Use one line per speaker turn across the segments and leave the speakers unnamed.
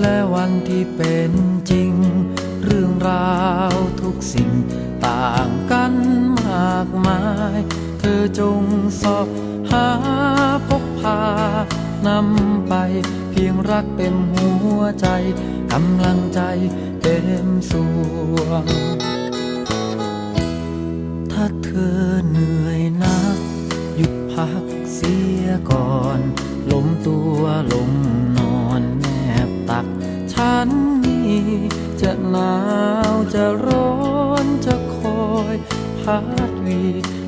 และวันที่เป็นจริง เรื่องราวทุกสิ่งต่างกันมากมาย เธอจงสอบหาพกพานำไปเพียงรักเต็มหัวใจกำลังใจเต็มส่วง ถ้าเธอเหนื่อยนัก หยุดพักเสียก่อนล้มตัวลง พัดวี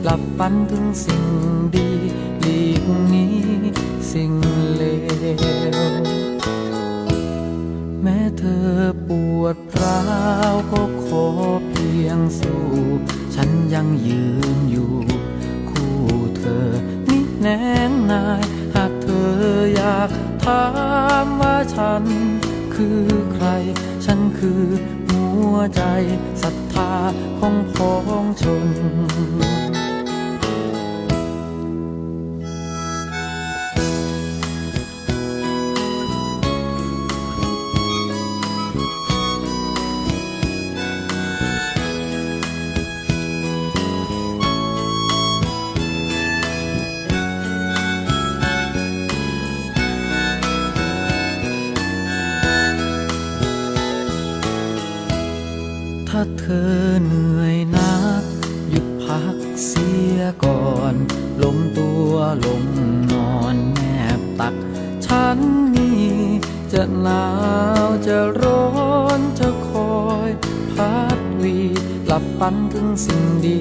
หลับฝันถึงสิ่งดีหลีกนี้สิ่งเลว แม้เธอปวดร้าวก็ขอเพียงสู้ ฉันยังยืนอยู่ คู่เธอนี่แนงนาย หากเธออยากถามว่าฉันคือใคร ฉันคือ วใจศรัทธาของพ้องชน ธอเหนื่อยนัก หยุดพักเสียก่อนล้มตัวลงนอนแนบตัก ฉันนี่จะหนาวจะร้อนจะคอย พัดวีหลับฝันถึงสิ่งดี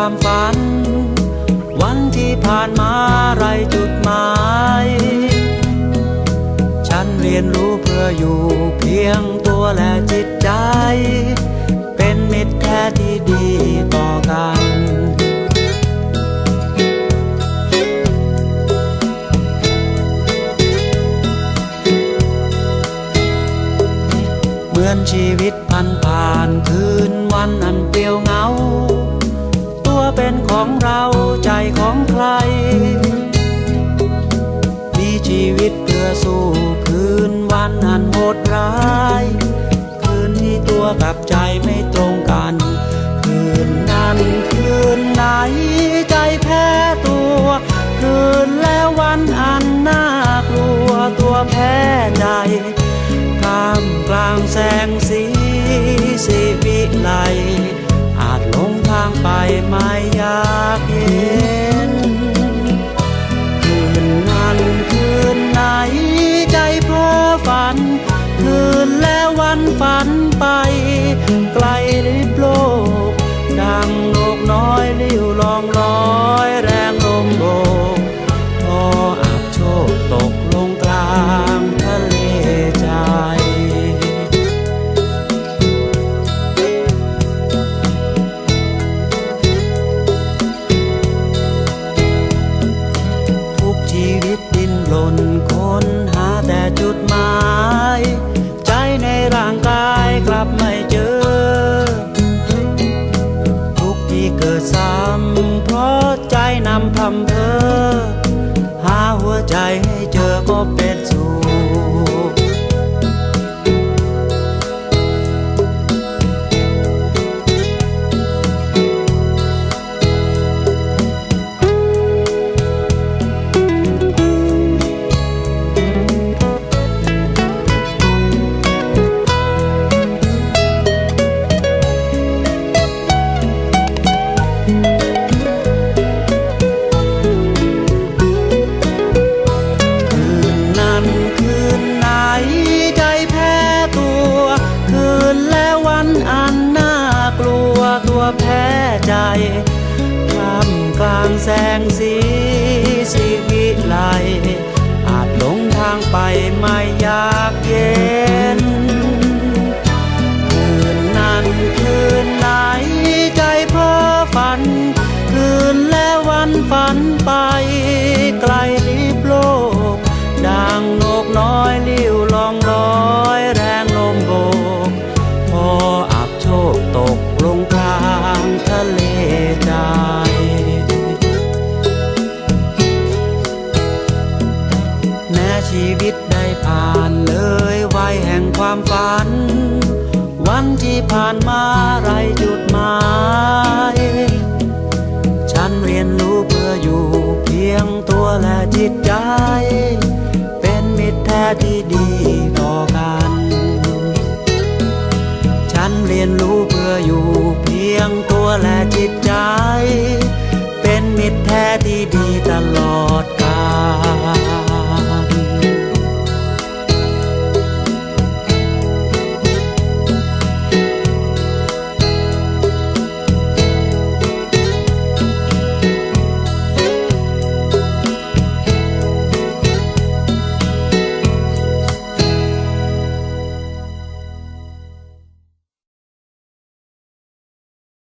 ความฝัน วันที่ผ่านมาไรจุดหมาย ฉันเรียนรู้เพื่ออยู่เพียงตัวและจิตใจ เป็นมิตรแท้ที่ดีต่อ ของเราใจของใคร มีชีวิตเพื่อสู้คืนวันอันโหดร้าย คืนที่ตัวกับ ไปไม่อยากเห็น คืนนั้นคืนไหนใจเพ้อฝัน คืนแล้ววันฝัน ที่ผ่านมาไรจุดหมาย ฉันเรียนรู้เพื่ออยู่เพียงตัวและจิต